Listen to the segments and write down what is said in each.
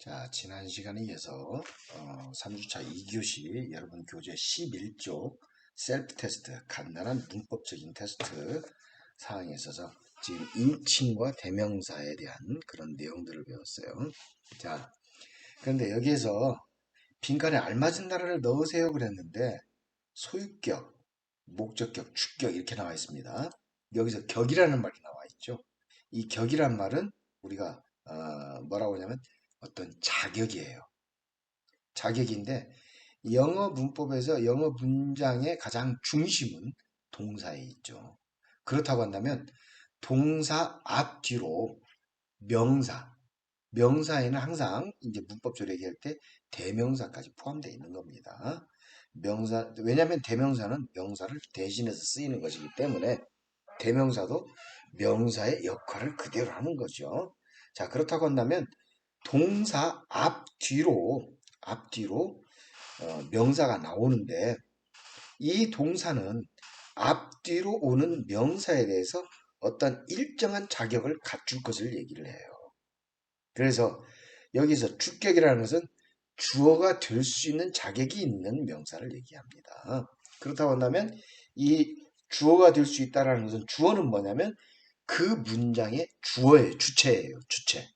자, 지난 시간에 이어서 어, 3주차 2교시 여러분 교재 11쪽 셀프 테스트, 간단한 문법적인 테스트 사항에 있어서 지금 인칭과 대명사에 대한 그런 내용들을 배웠어요. 자, 그런데 여기에서 빈칸에 알맞은 단어를 넣으세요 그랬는데 소유격, 목적격, 주격 이렇게 나와 있습니다. 여기서 격이라는 말이 나와 있죠. 이 격이란 말은 우리가 어, 뭐라고 하냐면 어떤 자격이에요. 자격인데 영어 문법에서 영어 문장의 가장 중심은 동사에 있죠. 그렇다고 한다면 동사 앞뒤로 명사, 명사에는 항상 이제 문법적으로 얘기할 때 대명사까지 포함되어 있는 겁니다. 명사, 왜냐하면 대명사는 명사를 대신해서 쓰이는 것이기 때문에 대명사도 명사의 역할을 그대로 하는 거죠. 자, 그렇다고 한다면 동사 앞뒤로 앞뒤로 어, 명사가 나오는데 이 동사는 앞뒤로 오는 명사에 대해서 어떤 일정한 자격을 갖출 것을 얘기를 해요. 그래서 여기서 주격이라는 것은 주어가 될 수 있는 자격이 있는 명사를 얘기합니다. 그렇다고 한다면 이 주어가 될 수 있다는 것은 주어는 뭐냐면 그 문장의 주어예요. 주체예요. 주체.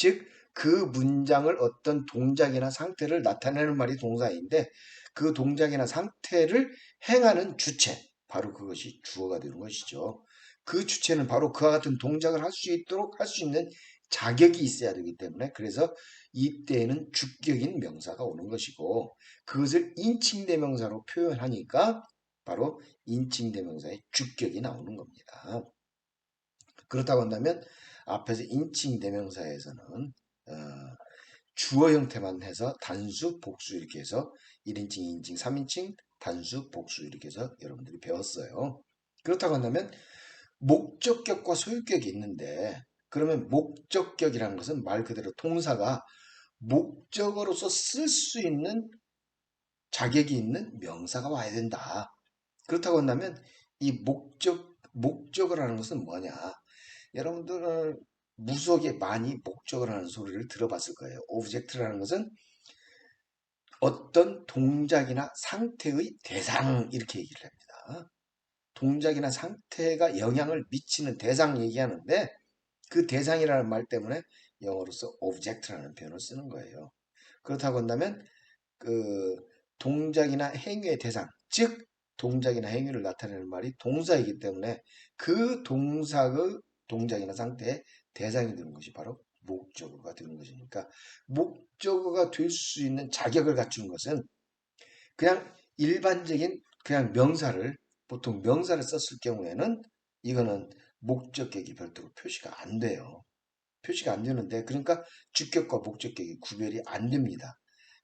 즉, 그 문장을 어떤 동작이나 상태를 나타내는 말이 동사인데 그 동작이나 상태를 행하는 주체, 바로 그것이 주어가 되는 것이죠. 그 주체는 바로 그와 같은 동작을 할 수 있도록 할 수 있는 자격이 있어야 되기 때문에 그래서 이때에는 주격인 명사가 오는 것이고 그것을 인칭대명사로 표현하니까 바로 인칭대명사의 주격이 나오는 겁니다. 그렇다고 한다면 앞에서 인칭 대명사에서는 어, 주어 형태만 해서 단수, 복수 이렇게 해서 1인칭, 2인칭, 3인칭, 단수, 복수 이렇게 해서 여러분들이 배웠어요. 그렇다고 한다면 목적격과 소유격이 있는데 그러면 목적격이라는 것은 말 그대로 동사가 목적어로서 쓸 수 있는 자격이 있는 명사가 와야 된다. 그렇다고 한다면 이 목적 목적어라는 것은 뭐냐? 여러분들은 무속에 많이 목적을 하는 소리를 들어봤을 거예요. 오브젝트라는 것은 어떤 동작이나 상태의 대상 이렇게 얘기를 합니다. 동작이나 상태가 영향을 미치는 대상 얘기하는데 그 대상이라는 말 때문에 영어로서 object라는 표현을 쓰는 거예요. 그렇다고 한다면 그 동작이나 행위의 대상, 즉 동작이나 행위를 나타내는 말이 동사이기 때문에 그 동사의 동작이나 상태에 대상이 되는 것이 바로 목적어가 되는 것이니까 목적어가 될 수 있는 자격을 갖춘 것은 그냥 일반적인 그냥 명사를 보통 명사를 썼을 경우에는 이거는 목적격이 별도로 표시가 안 돼요. 표시가 안 되는데 그러니까 주격과 목적격이 구별이 안 됩니다.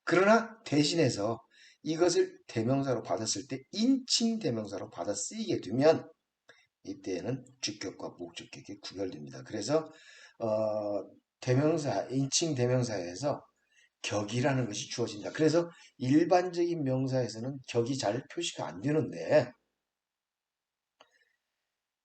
그러나 대신해서 이것을 대명사로 받았을 때 인칭 대명사로 받아 쓰이게 되면 이때에는 주격과 목적격이 구별됩니다. 그래서 어, 대명사, 인칭 대명사에서 격이라는 것이 주어진다. 그래서 일반적인 명사에서는 격이 잘 표시가 안 되는데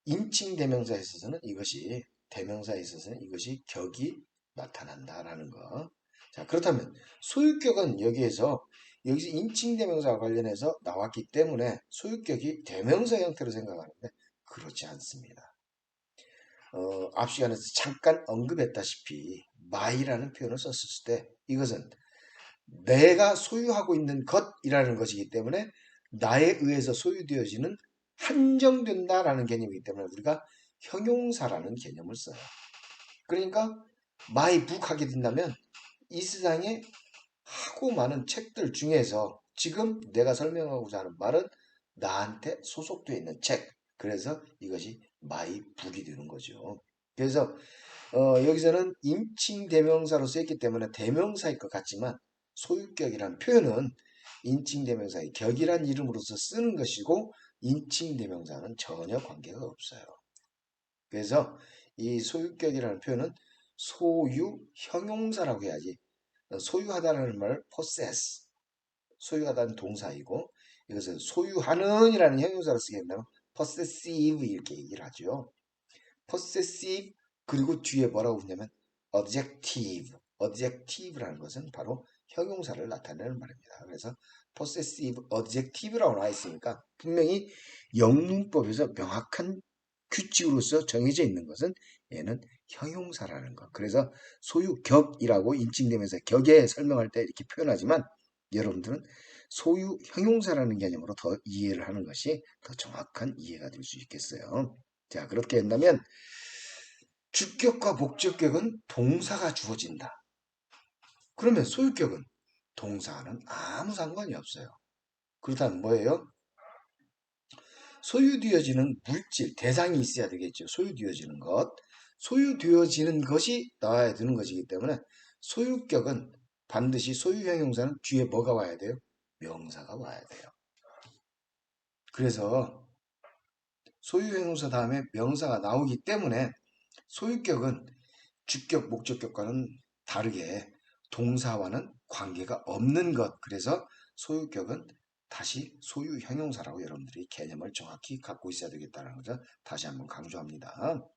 인칭 대명사에 있어서는 이것이 대명사에 있어서는 이것이 격이 나타난다라는 거. 자 그렇다면 소유격은 여기에서 여기서 인칭 대명사와 관련해서 나왔기 때문에 소유격이 대명사 형태로 생각하는데 그렇지 않습니다. 어, 앞 시간에서 잠깐 언급했다시피 my라는 표현을 썼을 때 이것은 내가 소유하고 있는 것이라는 것이기 때문에 나에 의해서 소유되어지는 한정된다라는 개념이기 때문에 우리가 형용사라는 개념을 써요. 그러니까 my book 하게 된다면 이 세상에 하고 많은 책들 중에서 지금 내가 설명하고자 하는 말은 나한테 소속되어 있는 책. 그래서 이것이 마이 북이 되는 거죠. 그래서 어, 여기서는 인칭 대명사로 쓰였기 때문에 대명사일 것 같지만 소유격이란 표현은 인칭 대명사의 격이란 이름으로서 쓰는 것이고 인칭 대명사는 전혀 관계가 없어요. 그래서 이 소유격이라는 표현은 소유 형용사라고 해야지 소유하다는 말 possess 소유하다는 동사이고 이것은 소유하는 이라는 형용사로 쓰게 된다면 possessive 이렇게 얘기를 하죠. possessive 그리고 뒤에 뭐라고 했냐면 objective, adjective라는 것은 바로 형용사를 나타내는 말입니다. 그래서 possessive adjective라고 나와 있으니까 분명히 영문법에서 명확한 규칙으로서 정해져 있는 것은 얘는 형용사라는 것. 그래서 소유 격이라고 인칭되면서 격에 설명할 때 이렇게 표현하지만 여러분들은 소유 형용사라는 개념으로 더 이해를 하는 것이 더 정확한 이해가 될 수 있겠어요. 자, 그렇게 한다면 주격과 목적격은 동사가 주어진다. 그러면 소유격은 동사는 아무 상관이 없어요. 그렇다면 뭐예요? 소유되어지는 물질, 대상이 있어야 되겠죠. 소유되어지는 것. 소유되어지는 것이 나와야 되는 것이기 때문에 소유격은 반드시 소유형용사는 뒤에 뭐가 와야 돼요? 명사가 와야 돼요. 그래서 소유형용사 다음에 명사가 나오기 때문에 소유격은 주격, 목적격과는 다르게 동사와는 관계가 없는 것. 그래서 소유격은 다시 소유 형용사라고 여러분들이 개념을 정확히 갖고 있어야 되겠다는 것을 다시 한번 강조합니다.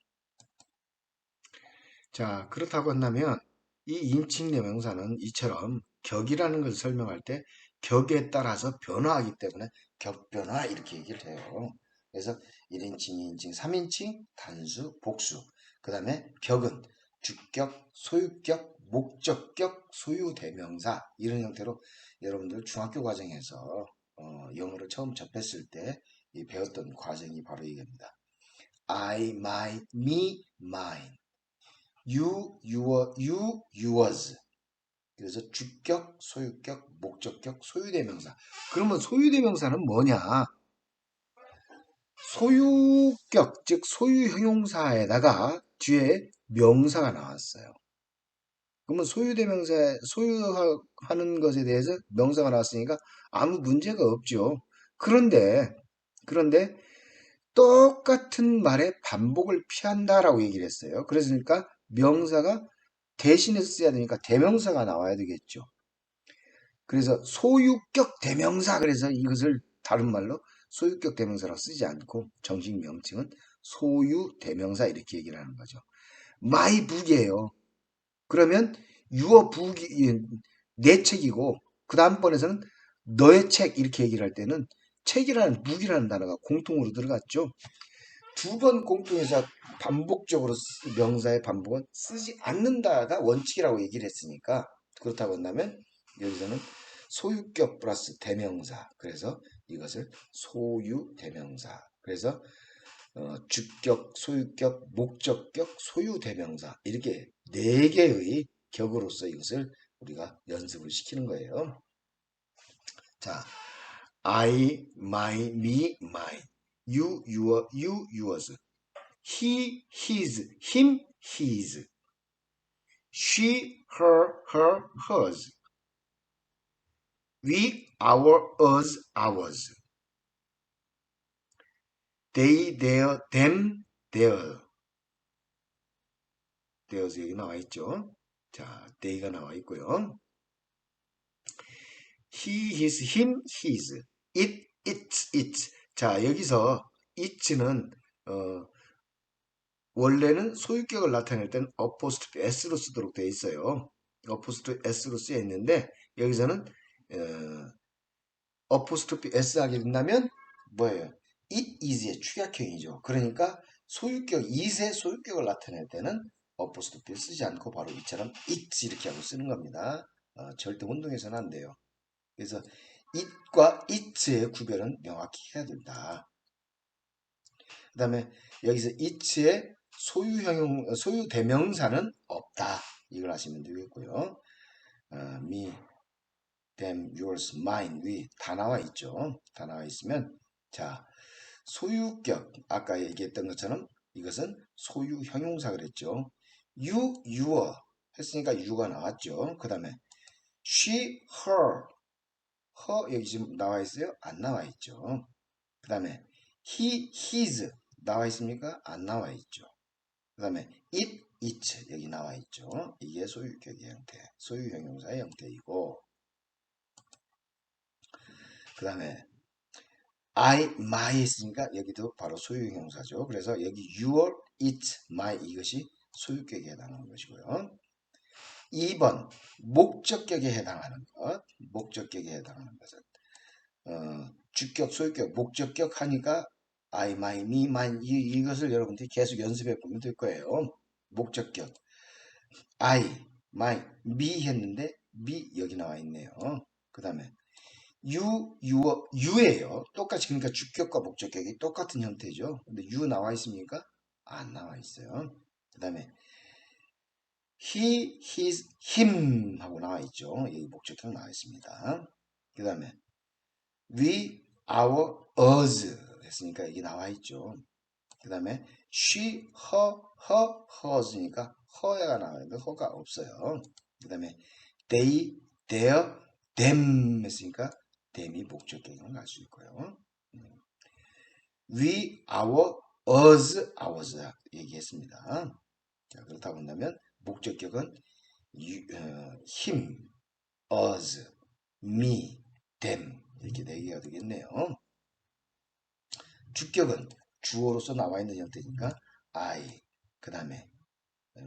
자, 그렇다고 한다면 이 인칭 대명사는 이처럼 격이라는 것을 설명할 때 격에 따라서 변화하기 때문에 격변화 이렇게 얘기를 해요. 그래서 1인칭, 2인칭, 3인칭, 단수, 복수. 그 다음에 격은 주격, 소유격, 목적격, 소유 대명사 이런 형태로 여러분들 중학교 과정에서 어, 영어를 처음 접했을 때 배웠던 과정이 바로 이겁니다. I, my, me, mine. you, your, you, yours. 그래서 주격, 소유격, 목적격, 소유대명사. 그러면 소유대명사는 뭐냐? 소유격, 즉 소유형용사에다가 뒤에 명사가 나왔어요. 그러면 소유대명사, 소유하는 것에 대해서 명사가 나왔으니까 아무 문제가 없죠. 그런데, 그런데 똑같은 말의 반복을 피한다라고 얘기를 했어요. 그러니까 명사가 대신에 써야 되니까 대명사가 나와야 되겠죠. 그래서 소유격 대명사 그래서 이것을 다른 말로 소유격 대명사라고 쓰지 않고 정식 명칭은 소유 대명사 이렇게 얘기를 하는 거죠. my book이에요. 그러면 your book이 내 책이고 그 다음번에서는 너의 책 이렇게 얘기를 할 때는 책이라는 book이라는 단어가 공통으로 들어갔죠. 두 번 공통해서 반복적으로 명사의 반복은 쓰지 않는다가 원칙이라고 얘기를 했으니까 그렇다고 한다면 여기서는 소유격 플러스 대명사. 그래서 이것을 소유 대명사. 그래서 어, 주격, 소유격, 목적격, 소유 대명사. 이렇게 네 개의 격으로서 이것을 우리가 연습을 시키는 거예요. 자, I, my, me, mine, you, your, you, yours, he, his, him, his, she, her, her, hers, we, our, us, ours. they, their, them, their. there's 여기 나와 있죠. 자, they가 나와 있고요. he, his, him, his, it, its, its. 자, 여기서 it는 어, 원래는 소유격을 나타낼 땐 어포스트피 s로 쓰도록 되어 있어요. 어포스트피 s로 쓰여 있는데 여기서는 어, 포스트피 s 하게 된다면 뭐예요? it is의 축약형이죠. 그러니까 소유격 it의 소유격을 나타낼 때는 어포스트피를 쓰지 않고 바로 이처럼 it 이렇게 하고 쓰는 겁니다. 어, 절대 운동에서는 안 돼요. 그래서 it과 it의 구별은 명확히 해야 된다. 그 다음에 여기서 it의 소유형, 소유 대명사는 없다. 이걸 하시면 되겠고요. 어, me, them, yours, mine, we 다 나와 있죠. 다 나와 있으면 자 소유격 아까 얘기했던 것처럼 이것은 소유 형용사 그랬죠. you, your 했으니까 you가 나왔죠. 그 다음에 she, her her 여기 지금 나와 있어요? 안 나와 있죠. 그 다음에 he, his 나와 있습니까? 안 나와 있죠. 그 다음에 it, its 여기 나와 있죠. 이게 소유격의 형태, 소유 형용사의 형태이고 그 다음에 I, my 했으니까 여기도 바로 소유 형용사죠. 그래서 여기 your, it, my 이것이 소유격에 해당하는 것이고요. 2번 목적격에 해당하는 것, 목적격에 해당하는 것은 어, 주격, 소유격, 목적격 하니까 I, my, me, mine 이, 이것을 여러분들이 계속 연습해 보면 될 거예요. 목적격 I, my, me 했는데 me 여기 나와 있네요. 그 다음에 you, your, you예요. 똑같이 그러니까 주격과 목적격이 똑같은 형태죠. 근데 you 나와 있습니까? 안 나와 있어요. 그 다음에 he, his, him 하고 나와 있죠. 여기 목적격 나와 있습니다. 그 다음에 we, our, us 했으니까 여기 나와 있죠. 그 다음에 she, her, her, hers니까 her가 나와 있는데 her가 없어요. 그 다음에 they, their, them 했으니까 them이 목적격을 갈수 있고요. 음. we, our, us, ours 얘기했습니다. 자, 그렇다 본다면 목적격은 어, him, us, me, them 이렇게 네 개가 되겠네요. 주격은 주어로서 나와 있는 형태니까 I, 그 다음에 어,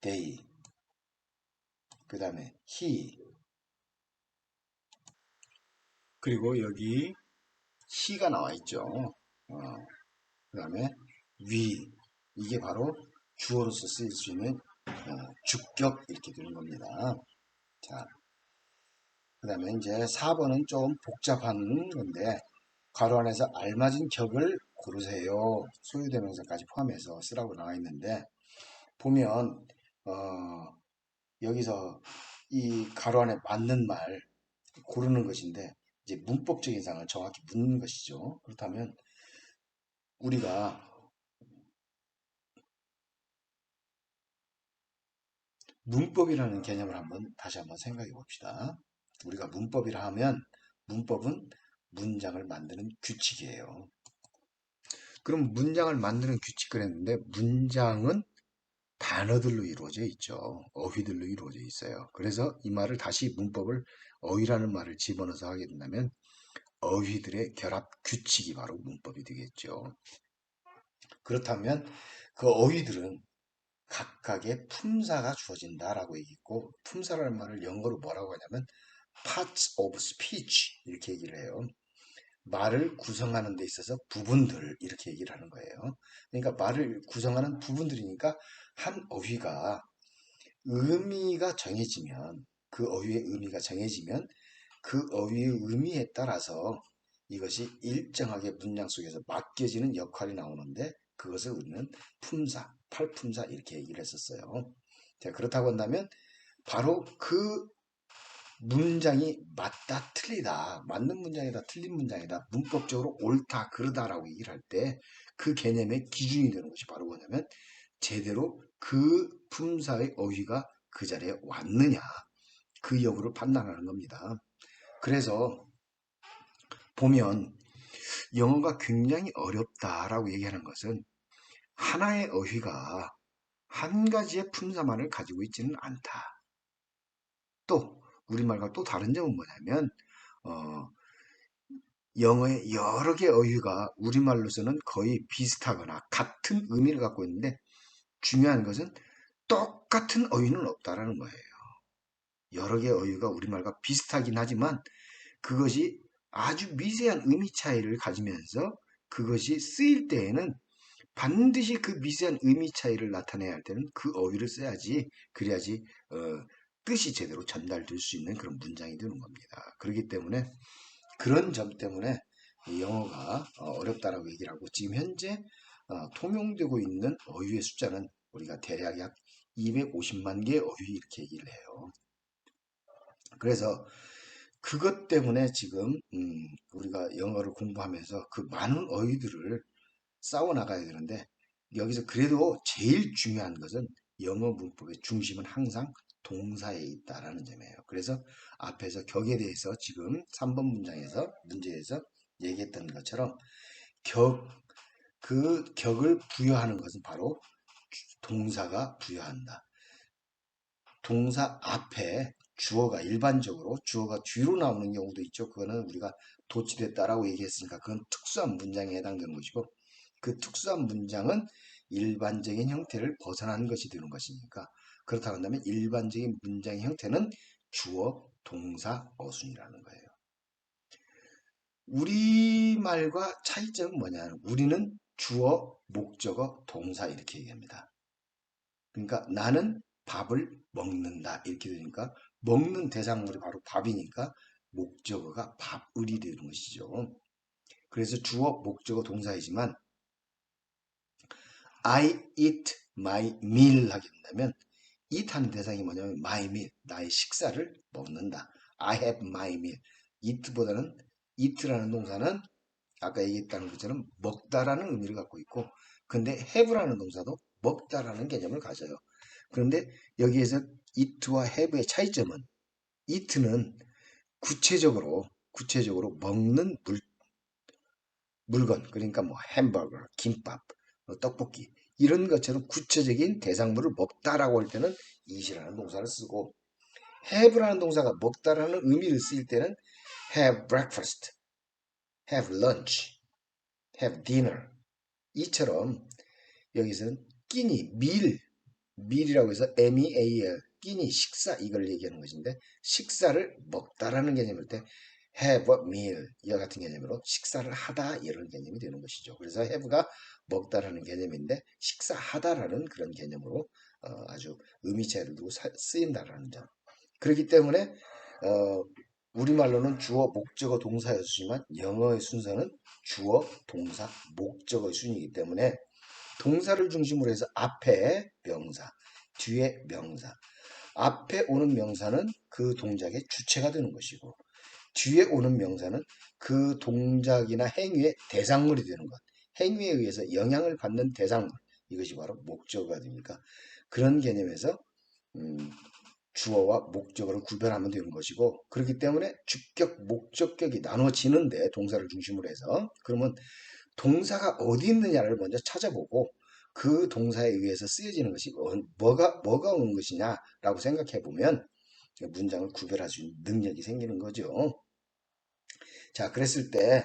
they, 그 다음에 he, 그리고 여기 he가 나와 있죠. 어, 그 다음에 we, 이게 바로 주어로서 쓰일 수 있는 어, 주격 이렇게 되는 겁니다. 자, 그 다음에 이제 4번은 좀 복잡한 건데 괄호 안에서 알맞은 격을 고르세요. 소유대명사까지 포함해서 쓰라고 나와 있는데 보면 어, 여기서 이 괄호 안에 맞는 말 고르는 것인데 이제 문법적인 상을 정확히 묻는 것이죠. 그렇다면 우리가 문법이라는 개념을 한번 다시 한번 생각해 봅시다. 우리가 문법이라 하면 문법은 문장을 만드는 규칙이에요. 그럼 문장을 만드는 규칙 그랬는데 문장은 단어들로 이루어져 있죠. 어휘들로 이루어져 있어요. 그래서 이 말을 다시 문법을 어휘라는 말을 집어넣어서 하게 된다면 어휘들의 결합 규칙이 바로 문법이 되겠죠. 그렇다면 그 어휘들은 각각의 품사가 주어진다라고 얘기했고 품사라는 말을 영어로 뭐라고 하냐면 parts of speech 이렇게 얘기를 해요. 말을 구성하는 데 있어서 부분들 이렇게 얘기를 하는 거예요. 그러니까 말을 구성하는 부분들이니까 한 어휘가 의미가 정해지면 그 어휘의 의미가 정해지면 그 어휘의 의미에 따라서 이것이 일정하게 문장 속에서 맡겨지는 역할이 나오는데 그것을 우리는 품사, 팔품사 이렇게 얘기를 했었어요. 자, 그렇다고 한다면 바로 그 문장이 맞다 틀리다 맞는 문장이다 틀린 문장이다 문법적으로 옳다 그르다라고 얘기를 할 때 그 개념의 기준이 되는 것이 바로 뭐냐면 제대로 그 품사의 어휘가 그 자리에 왔느냐 그 여부를 판단하는 겁니다. 그래서 보면 영어가 굉장히 어렵다라고 얘기하는 것은 하나의 어휘가 한 가지의 품사만을 가지고 있지는 않다. 또 우리말과 또 다른 점은 뭐냐면 어, 영어의 여러 개의 어휘가 우리말로서는 거의 비슷하거나 같은 의미를 갖고 있는데 중요한 것은 똑같은 어휘는 없다라는 거예요. 여러 개의 어휘가 우리말과 비슷하긴 하지만 그것이 아주 미세한 의미 차이를 가지면서 그것이 쓰일 때에는 반드시 그 미세한 의미 차이를 나타내야 할 때는 그 어휘를 써야지 그래야지 어, 뜻이 제대로 전달될 수 있는 그런 문장이 되는 겁니다. 그렇기 때문에 그런 점 때문에 영어가 어, 어렵다라고 얘기를 하고 지금 현재 어, 통용되고 있는 어휘의 숫자는 우리가 대략 약 250만 개의 어휘 이렇게 얘기를 해요. 그래서 그것 때문에 지금 음, 우리가 영어를 공부하면서 그 많은 어휘들을 싸워 나가야 되는데 여기서 그래도 제일 중요한 것은 영어 문법의 중심은 항상 동사에 있다라는 점이에요. 그래서 앞에서 격에 대해서 지금 3번 문장에서 문제에서 얘기했던 것처럼 격, 그 격을 부여하는 것은 바로 동사가 부여한다. 동사 앞에 주어가 일반적으로 주어가 뒤로 나오는 경우도 있죠. 그거는 우리가 도치됐다라고 얘기했으니까 그건 특수한 문장에 해당되는 것이고 그 특수한 문장은 일반적인 형태를 벗어난 것이 되는 것이니까 그렇다고 한다면 일반적인 문장의 형태는 주어, 동사, 어순이라는 거예요. 우리말과 차이점은 뭐냐면 우리는 주어, 목적어, 동사 이렇게 얘기합니다. 그러니까 나는 밥을 먹는다 이렇게 되니까 먹는 대상물이 바로 밥이니까 목적어가 밥을이 되는 것이죠. 그래서 주어, 목적어, 동사이지만 I eat my meal 하게 된다면 eat 하는 대상이 뭐냐면 my meal, 나의 식사를 먹는다. I have my meal. eat보다는 eat라는 동사는 아까 얘기했다는 것처럼 먹다라는 의미를 갖고 있고 근데 have라는 동사도 먹다라는 개념을 가져요. 그런데 여기에서 eat와 have의 차이점은 eat는 구체적으로 구체적으로 먹는 물, 물건 그러니까 뭐 햄버거, 김밥, 뭐 떡볶이 이런 것처럼 구체적인 대상물을 먹다라고 할 때는 eat이라는 동사를 쓰고 have라는 동사가 먹다라는 의미를 쓰일 때는 have breakfast, have lunch, have dinner. 이처럼 여기서는 끼니, meal, meal이라고 해서 M-E-A-L 끼니, 식사 이걸 얘기하는 것인데 식사를 먹다라는 개념일 때 have a meal 이와 같은 개념으로 식사를 하다 이런 개념이 되는 것이죠. 그래서 have가 먹다라는 개념인데 식사하다라는 그런 개념으로 어, 아주 의미 차이를 두고 사, 쓰인다라는 점. 그렇기 때문에 어, 우리말로는 주어, 목적어, 동사의 순이지만 영어의 순서는 주어, 동사, 목적어의 순이기 때문에 동사를 중심으로 해서 앞에 명사, 뒤에 명사. 앞에 오는 명사는 그 동작의 주체가 되는 것이고 뒤에 오는 명사는 그 동작이나 행위의 대상물이 되는 것. 행위에 의해서 영향을 받는 대상물. 이것이 바로 목적어가 됩니까? 그런 개념에서 음, 주어와 목적어를 구별하면 되는 것이고 그렇기 때문에 주격, 목적격이 나눠지는데 동사를 중심으로 해서 그러면 동사가 어디 있느냐를 먼저 찾아보고 그 동사에 의해서 쓰여지는 것이 어, 뭐가 뭐가 오는 것이냐라고 생각해 보면 문장을 구별할 수 있는 능력이 생기는 거죠. 자, 그랬을 때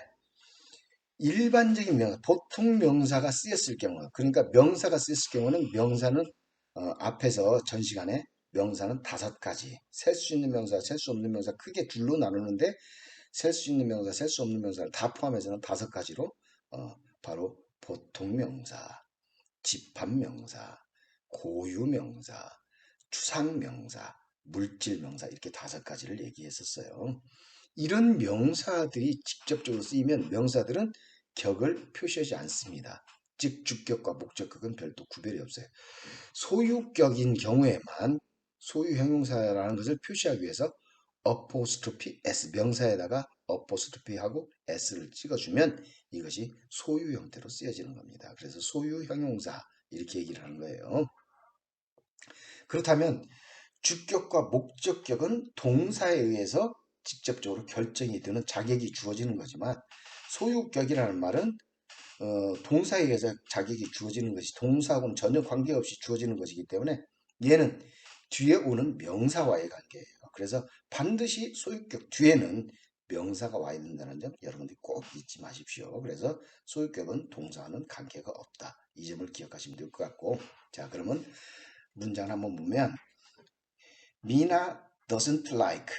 일반적인 명사, 보통 명사가 쓰였을 경우, 그러니까 명사가 쓰였을 경우는 명사는 어, 앞에서 전 시간에 명사는 다섯 가지, 셀 수 있는 명사, 셀 수 없는 명사 크게 둘로 나누는데 셀 수 있는 명사, 셀 수 없는 명사를 다 포함해서는 다섯 가지로 어, 바로 보통 명사, 집합 명사, 고유 명사, 추상 명사, 물질 명사 이렇게 다섯 가지를 얘기했었어요. 이런 명사들이 직접적으로 쓰이면 명사들은 격을 표시하지 않습니다. 즉 주격과 목적격은 별도 구별이 없어요. 소유격인 경우에만 소유 형용사라는 것을 표시하기 위해서 apostrophe s 명사에다가 apostrophe하고 s를 찍어주면 이것이 소유 형태로 쓰여지는 겁니다. 그래서 소유 형용사 이렇게 얘기를 하는 거예요. 그렇다면 주격과 목적격은 동사에 의해서 직접적으로 결정이 되는 자격이 주어지는 거지만 소유격이라는 말은 어, 동사에 의해서 자격이 주어지는 것이 동사하고는 전혀 관계없이 주어지는 것이기 때문에 얘는 뒤에 오는 명사와의 관계예요. 그래서 반드시 소유격 뒤에는 명사가 와야 된다는 점 여러분들이 꼭 잊지 마십시오. 그래서 소유격은 동사와는 관계가 없다. 이 점을 기억하시면 될 것 같고 자 그러면 문장을 한번 보면 Mina doesn't like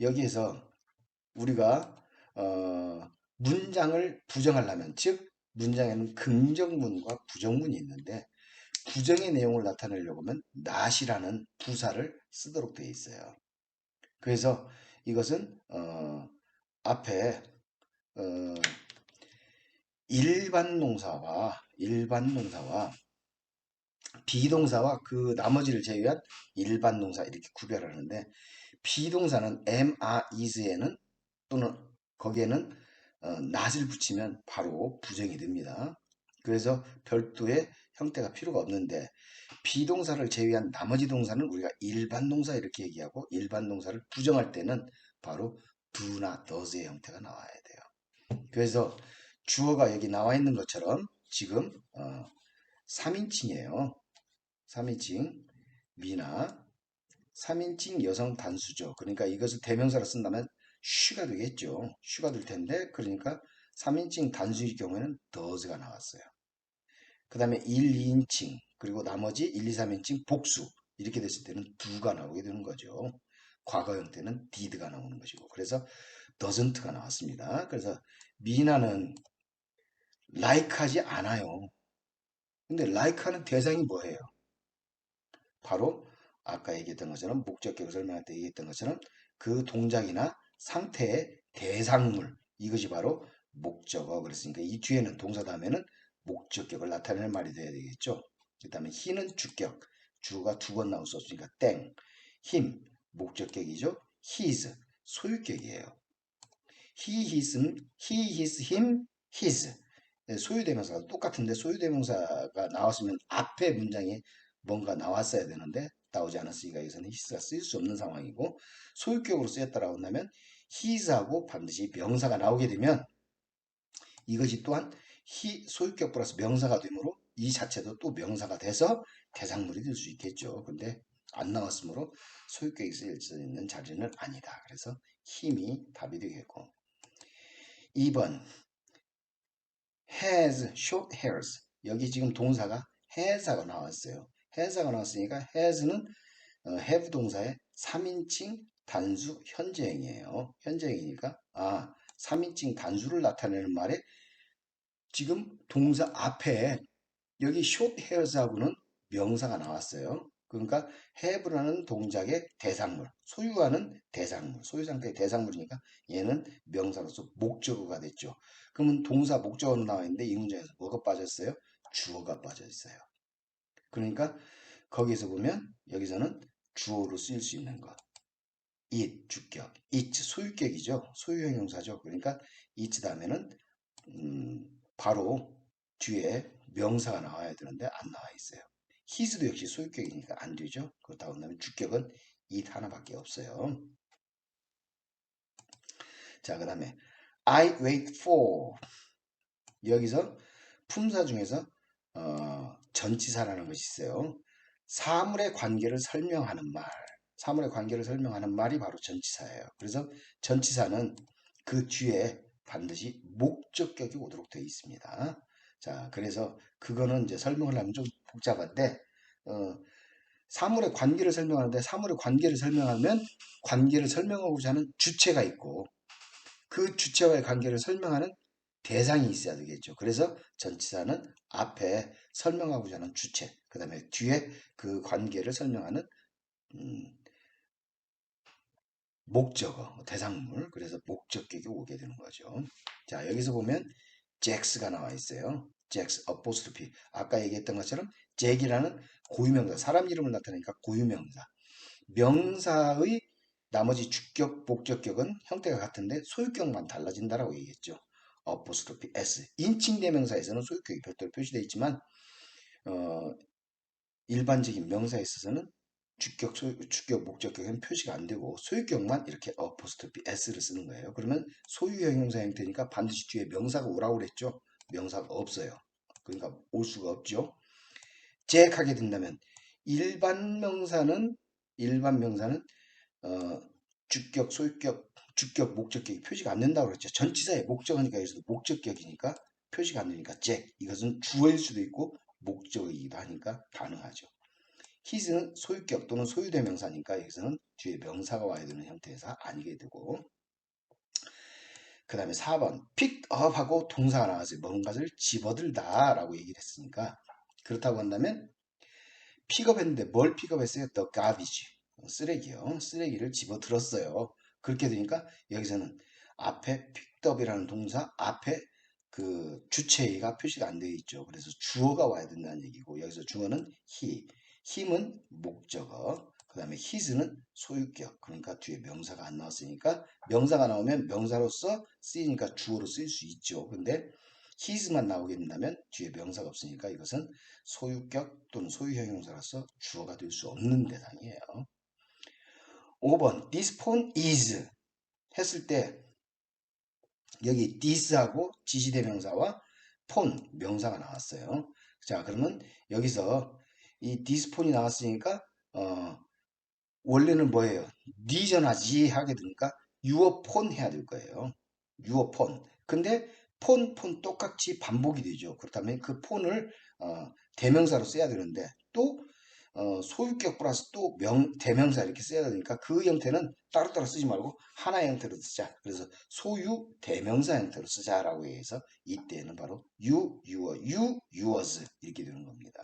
여기에서 우리가 어, 문장을 부정하려면 즉 문장에는 긍정문과 부정문이 있는데 부정의 내용을 나타내려고 하면 not이라는 부사를 쓰도록 되어 있어요. 그래서 이것은 어, 앞에 어, 일반 동사와 일반 동사와 비동사와 그 나머지를 제외한 일반 동사 이렇게 구별하는데 비동사는 am, are, is에는 또는 거기에는 어, not을 붙이면 바로 부정이 됩니다. 그래서 별도의 형태가 필요가 없는데 비동사를 제외한 나머지 동사는 우리가 일반 동사 이렇게 얘기하고 일반 동사를 부정할 때는 바로 do나 does의 형태가 나와야 돼요. 그래서 주어가 여기 나와 있는 것처럼 지금 어, 3인칭이에요. 3인칭 미나 3인칭 여성 단수죠. 그러니까 이것을 대명사로 쓴다면 쉬가 되겠죠. 쉬가 될 텐데 그러니까 3인칭 단수일 경우에는 does가 나왔어요. 그 다음에 1, 2인칭, 그리고 나머지 1, 2, 3인칭 복수. 이렇게 됐을 때는 do가 나오게 되는 거죠. 과거 형태는 did가 나오는 것이고. 그래서 doesn't가 나왔습니다. 그래서 미나는 like하지 않아요. 근데 like하는 대상이 뭐예요? 바로 아까 얘기했던 것처럼 목적격을 설명할 때 얘기했던 것처럼 그 동작이나 상태의 대상물 이것이 바로 목적어 그랬으니까 이 뒤에는 동사 다음에는 목적격을 나타내는 말이 돼야 되겠죠. 그 다음에 히는 주격 주가 두 번 나올 수 없으니까 땡 힘 목적격이죠. his 소유격이에요. he, his는 he, his, him, his 네, 소유대명사가 똑같은데 소유대명사가 나왔으면 앞에 문장에 뭔가 나왔어야 되는데 나오지 않았으니까 여기서는 his가 쓰일 수 없는 상황이고 소유격으로 쓰였다라고 한다면 his하고 반드시 명사가 나오게 되면 이것이 또한 he 소유격 플러스 명사가 되므로 이 자체도 또 명사가 돼서 대상물이 될 수 있겠죠. 근데 안 나왔으므로 소유격이 쓰일 수 있는 자리는 아니다. 그래서 힘이 답이 되겠고 2번 has short hairs 여기 지금 동사가 has가 나왔어요. Has가 나왔으니까 has는 어, have 동사의 3인칭 단수 현재형이에요. 현재형이니까 아 3인칭 단수를 나타내는 말에 지금 동사 앞에 여기 short hairs하고는 명사가 나왔어요. 그러니까 have라는 동작의 대상물, 소유하는 대상물, 소유 상태의 대상물이니까 얘는 명사로서 목적어가 됐죠. 그러면 동사 목적어로 나와 있는데 이 문장에서 뭐가 빠졌어요? 주어가 빠져 있어요. 그러니까 거기서 보면 여기서는 주어로 쓰일 수 있는 것. it 주격, it 소유격이죠. 소유형 용사죠. 그러니까 it 다음에는 음, 바로 뒤에 명사가 나와야 되는데 안 나와 있어요. his도 역시 소유격이니까 안 되죠. 그렇다고 한다면 주격은 it 하나밖에 없어요. 자, 그 다음에 I wait for 여기서 품사 중에서 어, 전치사라는 것이 있어요. 사물의 관계를 설명하는 말, 사물의 관계를 설명하는 말이 바로 전치사예요. 그래서 전치사는 그 뒤에 반드시 목적격이 오도록 되어 있습니다. 자, 그래서 그거는 이제 설명을 하면 좀 복잡한데, 어, 사물의 관계를 설명하는데 사물의 관계를 설명하면 관계를 설명하고자 하는 주체가 있고 그 주체와의 관계를 설명하는 대상이 있어야 되겠죠. 그래서 전치사는 앞에 설명하고자 하는 주체, 그 다음에 뒤에 그 관계를 설명하는 음, 목적어, 대상물, 그래서 목적격이 오게 되는 거죠. 자, 여기서 보면 잭스가 나와 있어요. 잭스, 어포스트피. 아까 얘기했던 것처럼 잭이라는 고유명사, 사람 이름을 나타내니까 고유명사. 명사의 나머지 주격, 목적격은 형태가 같은데 소유격만 달라진다라고 얘기했죠. 어포스트피 S. 인칭 대명사에서는 소유격이 별도로 표시되어 있지만 어, 일반적인 명사에 있어서는 주격, 소유, 주격, 목적격은 표시가 안 되고 소유격만 이렇게 어포스트피 S를 쓰는 거예요. 그러면 소유형 형사 형태니까 반드시 뒤에 명사가 오라고 그랬죠. 명사가 없어요. 그러니까 올 수가 없죠. 잭하게 된다면 일반 명사는 일반 명사는 어, 주격, 소유격, 주격, 목적격이 표시가 안 된다고 그랬죠. 전치사의 목적어니까 여기서도 목적격이니까 표시가 안 되니까 잭. 이것은 주어일 수도 있고 목적이기도 하니까 가능하죠. his는 소유격 또는 소유대명사니까 여기서는 뒤에 명사가 와야 되는 형태에서 아니게 되고 그 다음에 4번 pick up 하고 동사가 나와서 뭔가를 집어들다 라고 얘기를 했으니까 그렇다고 한다면 픽업 했는데 뭘 픽업했어요? The garbage 쓰레기요. 쓰레기를 집어들었어요. 그렇게 되니까 여기서는 앞에 up이라는 동사 앞에 그 주체가 표시가 안 되어 있죠. 그래서 주어가 와야 된다는 얘기고 여기서 주어는 he 힘은 목적어, 그 다음에 his는 소유격, 그러니까 뒤에 명사가 안 나왔으니까 명사가 나오면 명사로서 쓰이니까 주어로 쓰일 수 있죠. 근데 his만 나오게 된다면 뒤에 명사가 없으니까 이것은 소유격 또는 소유형 용사로서 주어가 될 수 없는 대상이에요. 5번 this phone is 했을 때 여기 this하고 지시대 명사와 폰 명사가 나왔어요. 자 그러면 여기서 이 디스폰이 나왔으니까 어, 원래는 뭐예요? 니 전화지 하게 되니까 유어 폰 해야 될 거예요. 유어 폰. 근데 폰, 폰 똑같이 반복이 되죠. 그렇다면 그 폰을 어, 대명사로 써야 되는데 또 어, 소유격 플러스 또 명, 대명사 이렇게 써야 되니까 그 형태는 따로따로 쓰지 말고 하나의 형태로 쓰자. 그래서 소유 대명사 형태로 쓰자라고 해서 이때는 바로 you, your, you, yours 이렇게 되는 겁니다.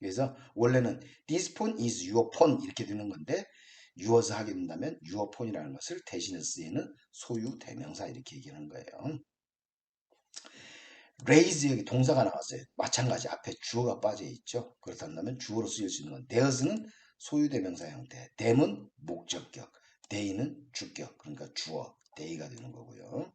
그래서 원래는 this phone is your phone 이렇게 되는 건데 yours 하게 된다면 your phone이라는 것을 대신해 쓰이는 소유 대명사 이렇게 얘기하는 거예요. Raise 여기 동사가 나왔어요. 마찬가지 앞에 주어가 빠져 있죠. 그렇다면 주어로 쓰일 수 있는 건 theirs는 소유대명사 형태, them은 목적격, they는 주격, 그러니까 주어, they가 되는 거고요.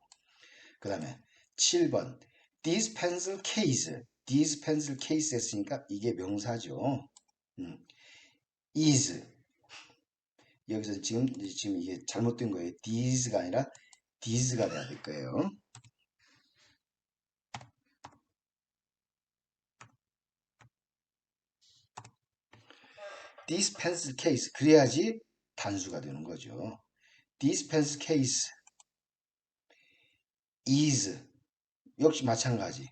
그 다음에 7번 this pencil case, this pencil case 했으니까 이게 명사죠. 음. is 여기서 지금 지금 이게 잘못된 거예요. this가 아니라 this가 돼야 될 거예요. Dispense case 그래야지 단수가 되는 거죠. dispense case is 역시 마찬가지.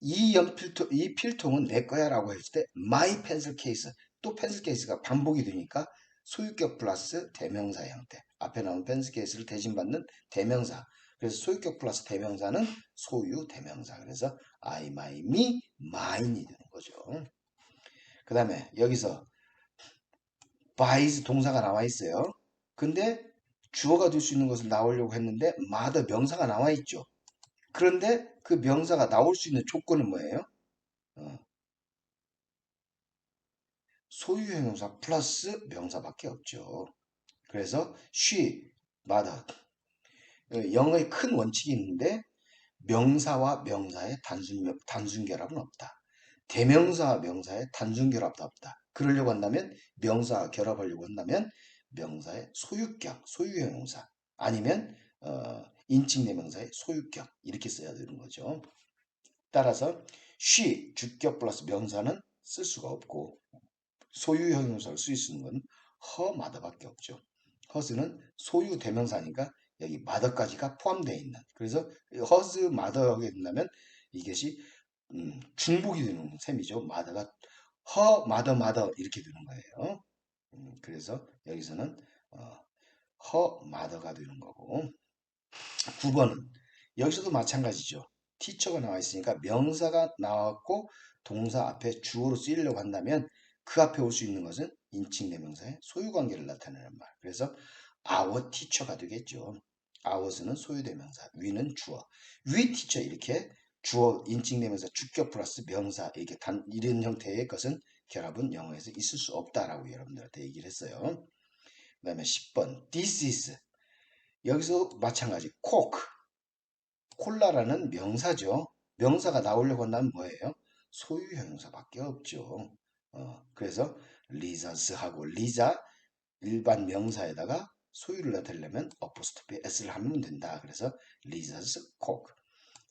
이 연필통 이 필통은 내 거야 라고 했을 때 my pencil case 또 pencil case가 반복이 되니까 소유격 플러스 대명사 형태 앞에 나온 pencil case를 대신받는 대명사 그래서 소유격 플러스 대명사는 소유 대명사 그래서 I, my, me, mine이 되는 거죠. 그 다음에 여기서 buys 동사가 나와 있어요. 근데 주어가 될 수 있는 것을 나오려고 했는데 mother 명사가 나와 있죠. 그런데 그 명사가 나올 수 있는 조건은 뭐예요? 어. 소유형용사 플러스 명사밖에 없죠. 그래서 she, mother 어, 영어의 큰 원칙이 있는데 명사와 명사의 단순, 단순 결합은 없다. 대명사와 명사의 단순 결합도 없다. 그러려고 한다면 명사 결합하려고 한다면 명사의 소유격, 소유형 용사 아니면 어, 인칭대명사의 소유격 이렇게 써야 되는 거죠. 따라서 she 주격 플러스 명사는 쓸 수가 없고 소유형 용사를 쓸 수 있는 건 her, mother밖에 없죠. her는 소유 대명사니까 여기 mother까지가 포함되어 있는 그래서 hers, mother 하게 된다면 이것이 음, 중복이 되는 셈이죠. mother가 허, 마더, 마더 이렇게 되는 거예요. 음, 그래서 여기서는 어, 허, 마더가 되는 거고 9번은 여기서도 마찬가지죠. 티처가 나와 있으니까 명사가 나왔고 동사 앞에 주어로 쓰이려고 한다면 그 앞에 올 수 있는 것은 인칭 대명사의 소유관계를 나타내는 말. 그래서 our teacher가 되겠죠. ours는 소유대명사, 위는 주어. 위 teacher 이렇게 주어 인칭되면서 주격 플러스 명사 이렇게 단 이런 형태의 것은 결합은 영어에서 있을 수 없다라고 여러분들한테 얘기를 했어요. 그 다음에 10번 this is 여기서 마찬가지 coke 콜라라는 명사죠. 명사가 나오려고 한다면 뭐예요? 소유 형용사밖에 없죠. 어, 그래서 리자스하고 리자 일반 명사에다가 소유를 나타내려면 어포스토피 s를 하면 된다. 그래서 리자스 코크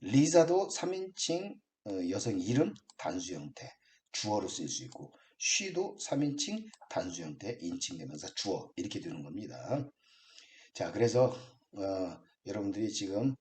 리자도 3인칭 어, 여성 이름 단수 형태 주어로 쓸수 있고 쉬도 3인칭 단수 형태 인칭되면서 주어 이렇게 되는 겁니다. 자 그래서 어, 여러분들이 지금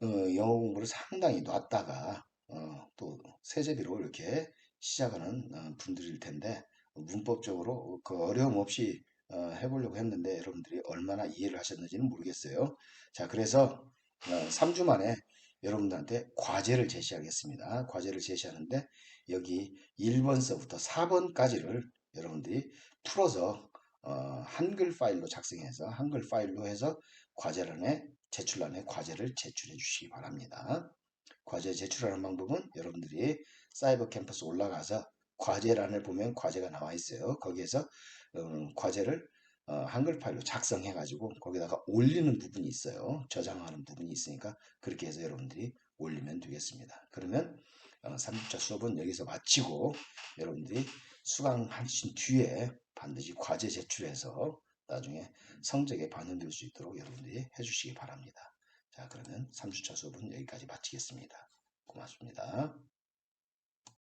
어, 영어 공부를 상당히 놨다가 어, 또 세제비로 이렇게 시작하는 어, 분들일 텐데 문법적으로 그 어려움 없이 어, 해보려고 했는데 여러분들이 얼마나 이해를 하셨는지는 모르겠어요. 자 그래서 3주 만에 여러분들한테 과제를 제시하겠습니다. 과제를 제시하는데 여기 1번서부터 4번까지를 여러분들이 풀어서 어, 한글 파일로 작성해서 한글 파일로 해서 과제란에 제출란에 과제를 제출해 주시기 바랍니다. 과제 제출하는 방법은 여러분들이 사이버 캠퍼스 올라가서 과제란을 보면 과제가 나와 있어요. 거기에서 음, 과제를 어, 한글 파일로 작성해 가지고 거기다가 올리는 부분이 있어요. 저장하는 부분이 있으니까 그렇게 해서 여러분들이 올리면 되겠습니다. 그러면 어, 3주차 수업은 여기서 마치고 여러분들이 수강하신 뒤에 반드시 과제 제출해서 나중에 성적에 반영될 수 있도록 여러분들이 해주시기 바랍니다. 자 그러면 3주차 수업은 여기까지 마치겠습니다. 고맙습니다.